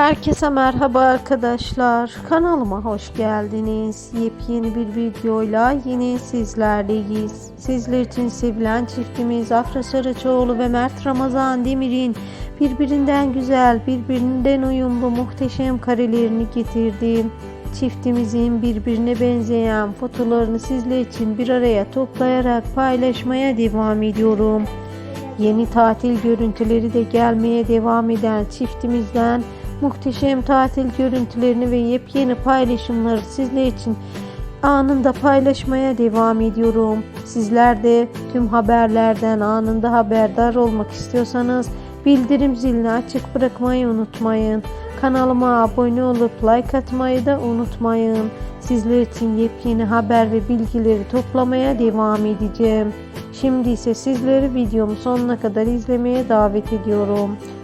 Herkese merhaba arkadaşlar. Kanalıma hoş geldiniz. Yepyeni bir videoyla yine sizlerleyiz. Sizler için sevilen çiftimiz Afra Saraçoğlu ve Mert Ramazan Demir'in birbirinden güzel, birbirinden uyumlu muhteşem karelerini getirdim. Çiftimizin birbirine benzeyen fotolarını sizler için bir araya toplayarak paylaşmaya devam ediyorum. Yeni tatil görüntüleri de gelmeye devam eden çiftimizden muhteşem tatil görüntülerini ve yepyeni paylaşımları sizler için anında paylaşmaya devam ediyorum. Sizler de tüm haberlerden anında haberdar olmak istiyorsanız bildirim zilini açık bırakmayı unutmayın. Kanalıma abone olup like atmayı da unutmayın. Sizler için yepyeni haber ve bilgileri toplamaya devam edeceğim. Şimdi ise sizleri videomu sonuna kadar izlemeye davet ediyorum.